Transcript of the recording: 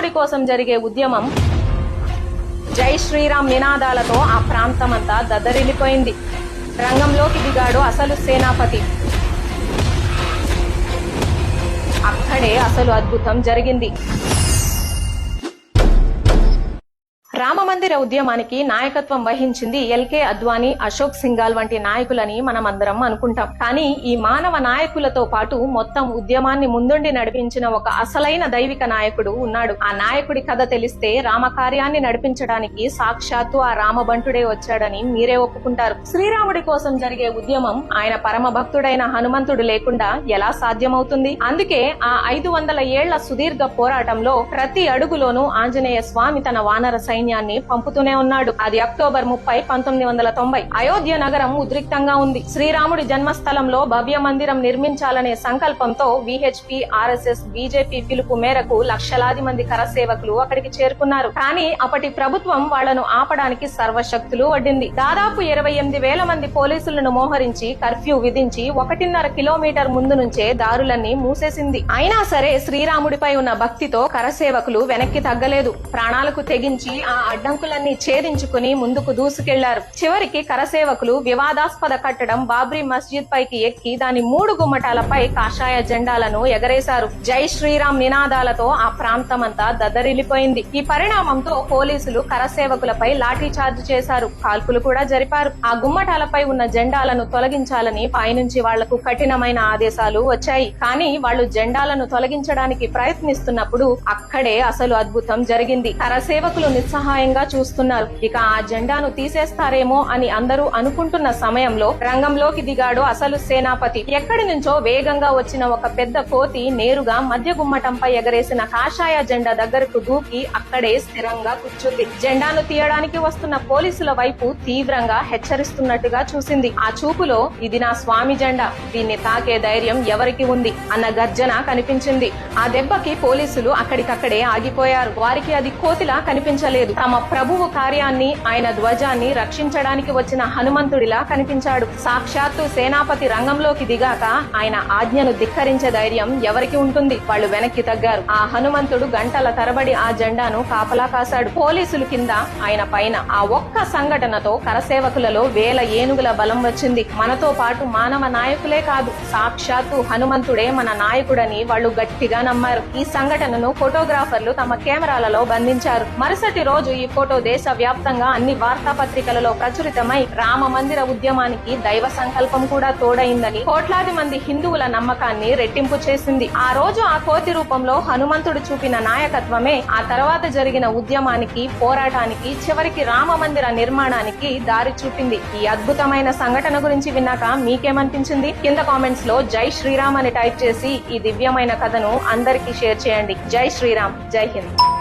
శ్రీరాముడి కోసం జరిగే ఉద్యమం జై శ్రీరామ్ నినాదాలతో ఆ ప్రాంతమంతా దద్దరిల్లిపోయింది రంగంలోకి దిగాడు అసలు సేనాపతి. అక్కడే అసలు అద్భుతం జరిగింది. రామమందిర ఉద్యమానికి నాయకత్వం వహించింది ఎల్కే అద్వానీ అశోక్ సింగాల్ వంటి నాయకులని మనం అందరం అనుకుంటాం. కానీ ఈ మానవ నాయకులతో పాటు మొత్తం ఉద్యమాన్ని ముందుండి నడిపించిన ఒక అసలైన దైవిక నాయకుడు ఉన్నాడు. ఆ నాయకుడి కథ తెలిస్తే రామకార్యాన్ని నడిపించడానికి సాక్షాత్తు ఆ రామబంటుడే వచ్చాడని మీరే ఒప్పుకుంటారు. శ్రీరాముడి కోసం జరిగే ఉద్యమం ఆయన పరమ భక్తుడైన హనుమంతుడు లేకుండా ఎలా సాధ్యమవుతుంది? అందుకే ఆ ఐదు వందల ఏళ్ళ సుదీర్ఘ పోరాటంలో ప్రతి అడుగులోనూ ఆంజనేయ స్వామి తన వానర సైన్యాన్ని పంపుతూనే ఉన్నాడు. అది అక్టోబర్ ముప్పై పంతొమ్మిది వందల తొంభై. అయోధ్య నగరం ఉద్రిక్తంగా ఉంది. శ్రీరాముడి జన్మస్థలంలో భవ్య మందిరం నిర్మించాలనే సంకల్పంతో విహెచ్పి ఆర్ఎస్ఎస్ బీజేపీ పిలుపు మేరకు లక్షలాది మంది కరసేవకులు అక్కడికి చేరుకున్నారు. కానీ అప్పటి ప్రభుత్వం వాళ్ళను ఆపడానికి సర్వశక్తులు వడ్డింది. దాదాపు ఇరవై ఎనిమిది వేల మంది పోలీసులను మోహరించి కర్ఫ్యూ విధించి ఒకటిన్నర కిలోమీటర్ ముందు నుంచే దారులన్నీ మూసేసింది. అయినా సరే శ్రీరాముడిపై ఉన్న భక్తితో కరసేవకులు వెనక్కి తగ్గలేదు. ప్రాణాలకు తెగించి ఆ అడ్డంకులన్నీ ఛేదించుకుని ముందుకు దూసుకెళ్ళారు. చివరికి కరసేవకులు వివాదాస్పద కట్టడం బాబ్రీ మస్జిద్ పైకి ఎక్కి దాని మూడు గుమ్మటాలపై కాషాయ జెండాలను ఎగరేశారు. జై శ్రీరామ్ నినాదాలతో ఆ ప్రాంతమంతా దద్దరిల్లిపోయింది. ఈ పరిణామంతో పోలీసులు కరసేవకులపై లాఠీ చార్జ్ చేశారు. కాల్పులు కూడా జరిపారు. ఆ గుమ్మటాలపై ఉన్న జెండాలను తొలగించాలని పైనుంచి వాళ్ళకు కఠినమైన ఆదేశాలు వచ్చాయి. కానీ వాళ్ళు జెండాలను తొలగించడానికి ప్రయత్నిస్తున్నప్పుడు అక్కడే అసలు అద్భుతం జరిగింది. కరసేవకులు నిస్సహాయంగా చూస్తున్నారు. ఇక ఆ జెండాను తీసేస్తారేమో అని అందరూ అనుకుంటున్న సమయంలో రంగంలోకి దిగాడు అసలు సేనాపతి. ఎక్కడి నుంచో వేగంగా వచ్చిన ఒక పెద్ద కోతి నేరుగా మధ్య గుమ్మటంపై ఎగరేసిన కాషాయ జెండా దగ్గరకు దూకి అక్కడే స్థిరంగా కూర్చుంది. జెండాను తీయడానికి వస్తున్న పోలీసుల వైపు తీవ్రంగా హెచ్చరిస్తున్నట్టుగా చూసింది. ఆ చూపులో ఇది నా స్వామి జెండా. దీన్ని తాకే ధైర్యం ఎవరికి ఉంది? అన్న గర్జన కనిపించింది. ఆ దెబ్బకి పోలీసులు అక్కడికక్కడే ఆగిపోయారు. వారికి అది కోతిలా కనిపించలేదు. తమ ప్రభువు కార్యాన్ని ఆయన ధ్వజాన్ని రక్షించడానికి వచ్చిన హనుమంతుడిలా కనిపించాడు. సాక్షాత్తు సేనాపతి రంగంలోకి దిగాక ఆయన ఆజ్ఞను ధిక్కరించే ధైర్యం ఎవరికి ఉంటుంది? వాళ్ళు వెనక్కి తగ్గారు. ఆ హనుమంతుడు గంటల తరబడి ఆ జెండాను కాపలా కాశాడు. పోలీసులు కింద ఆయన పైన ఆ ఒక్క సంఘటనతో కరసేవకులలో వేల ఏనుగుల బలం వచ్చింది. మనతో పాటు మానవ నాయకులే కాదు సాక్షాత్తు హనుమంతుడే మన నాయకుడని వాళ్ళు గట్టిగా నమ్మారు. ఈ సంఘటనను ఫోటోగ్రాఫర్లు తమ కెమెరాలలో బంధించారు. మరుసటి రోజు ఈ ఫోటో దేశ వ్యాప్తంగా అన్ని వార్తాపత్రికలలో ప్రచురితమై రామ మందిర ఉద్యమానికి దైవ సంకల్పం కూడా తోడైందని కోట్లాది మంది హిందువుల నమ్మకాన్ని రెట్టింపు చేసింది. ఆ రోజు ఆ కోతి రూపంలో హనుమంతుడు చూపిన నాయకత్వమే ఆ తర్వాత జరిగిన ఉద్యమానికి పోరాటానికి చివరికి రామ మందిర నిర్మాణానికి దారి చూపింది. ఈ అద్భుతమైన సంఘటన గురించి విన్నాక మీకేమనిపించింది? కింద కామెంట్స్లో జై శ్రీరామ్ అని టైప్ చేసి ఈ దివ్యమైన కథను అందరికీ షేర్ చేయండి. జై శ్రీరామ్. జై హింద్.